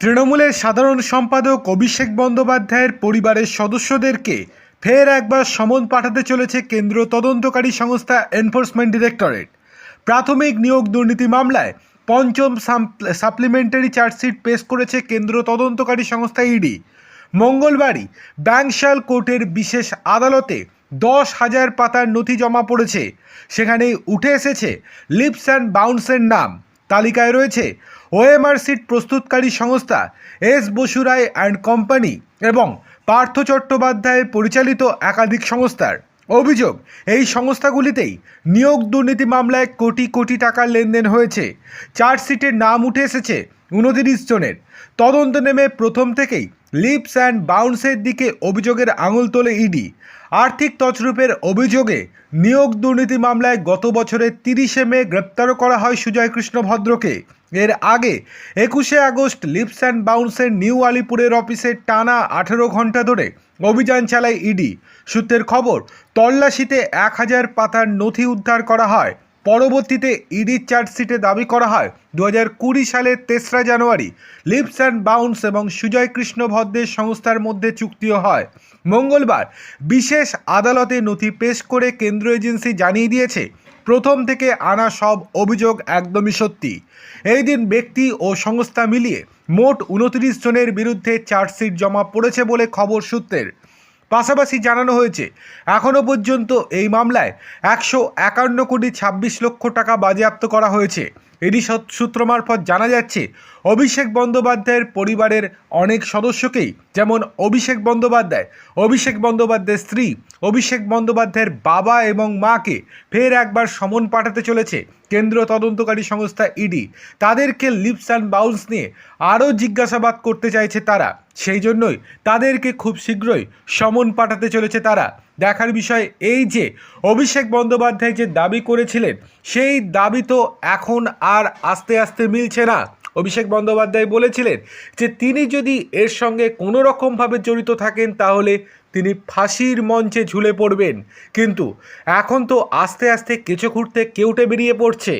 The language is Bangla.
তৃণমূলের সাধারণ সম্পাদক অভিষেক বন্দ্যোপাধ্যায়ের পরিবারের সদস্যদেরকে ফের একবার সমন পাঠাতে চলেছে কেন্দ্র তদন্তকারী সংস্থা এনফোর্সমেন্ট ডিরেক্টরেট। প্রাথমিক নিয়োগ দুর্নীতি মামলায় পঞ্চম সাপ্লিমেন্টারি চার্জশিট পেশ করেছে কেন্দ্র তদন্তকারী সংস্থা ইডি। মঙ্গলবারই ব্যাংশাল কোর্টের বিশেষ আদালতে দশ হাজার পাতার নথি জমা পড়েছে। সেখানে উঠে এসেছে লিপস অ্যান্ড বাউন্সের নাম। তালিকায় রয়েছে ওএমআর সিট প্রস্তুতকারী সংস্থা এস বসুরায় অ্যান্ড কোম্পানি এবং পার্থ চট্টোপাধ্যায় পরিচালিত একাধিক সংস্থার। অভিযোগ, এই সংস্থাগুলিতেই নিয়োগ দুর্নীতি মামলায় কোটি কোটি টাকার লেনদেন হয়েছে। চার্জশিটের নাম উঠে এসেছে উনতিরিশ জনের। তদন্ত নেমে প্রথম থেকেই লিপস অ্যান্ড বাউন্সের দিকে অভিযোগের আঙুল তোলে ইডি। আর্থিক তছরূপের অভিযোগে নিয়োগ দুর্নীতি মামলায় গত বছরের তিরিশে মে গ্রেপ্তারও করা হয় সুজয় কৃষ্ণ ভদ্রকে। এর আগে একুশে আগস্ট লিপস অ্যান্ড বাউন্সের নিউ আলিপুরের অফিসে টানা আঠেরো ঘণ্টা ধরে অভিযান চালায় ইডি। সূত্রের খবর, তল্লাশিতে এক হাজার পাতার নথি উদ্ধার করা হয়। পরবর্তীতে ইডির চার্জশিটে দাবি করা হয় দু হাজার কুড়ি সালের তেসরা জানুয়ারি লিপস অ্যান্ড বাউন্স এবং সুজয় কৃষ্ণ ভদ্রের সংস্থার মধ্যে চুক্তিও হয়। মঙ্গলবার বিশেষ আদালতে নথি পেশ করে কেন্দ্র এজেন্সি জানিয়ে দিয়েছে, প্রথম থেকে আনা সব অভিযোগ একদমই সত্যি। এই দিন ব্যক্তি ও সংস্থা মিলিয়ে মোট উনত্রিশ জনের বিরুদ্ধে চার্জশিট জমা পড়েছে বলে খবর সূত্রের। পাশাপাশি জানানো হয়েছে এখনও পর্যন্ত এই মামলায় একশো একান্ন কোটি ছাব্বিশ লক্ষ টাকা বাজেয়াপ্ত করা হয়েছে। এরই সূত্র মারফত জানা যাচ্ছে, অভিষেক বন্দ্যোপাধ্যায়ের পরিবারের অনেক সদস্যকেই, যেমন অভিষেক বন্দ্যোপাধ্যায়, অভিষেক বন্দ্যোপাধ্যায়ের স্ত্রী, অভিষেক বন্দ্যোপাধ্যায়ের বাবা এবং মাকে ফের একবার সমন পাঠাতে চলেছে কেন্দ্রীয় তদন্তকারী সংস্থা ইডি। তাদেরকে লিপস অ্যান্ড বাউন্স নিয়ে আরও জিজ্ঞাসাবাদ করতে চাইছে তারা। সেই জন্যই তাদেরকে খুব শীঘ্রই সমন পাঠাতে চলেছে তারা। দেখার বিষয় এই যে অভিষেক বন্দ্যোপাধ্যায় যে দাবি করেছিলেন, সেই দাবি তো এখন আর আস্তে আস্তে মিলছে না। অভিষেক বন্দ্যোপাধ্যায় বলেছিলেন যে তিনি যদি এর সঙ্গে কোনো রকমভাবে জড়িত থাকেন, তাহলে তিনি ফাঁসির মঞ্চে ঝুলে পড়বেন। কিন্তু এখন তো আস্তে আস্তে কেঁচো খুঁড়তে কেউটে বেরিয়ে পড়ছে।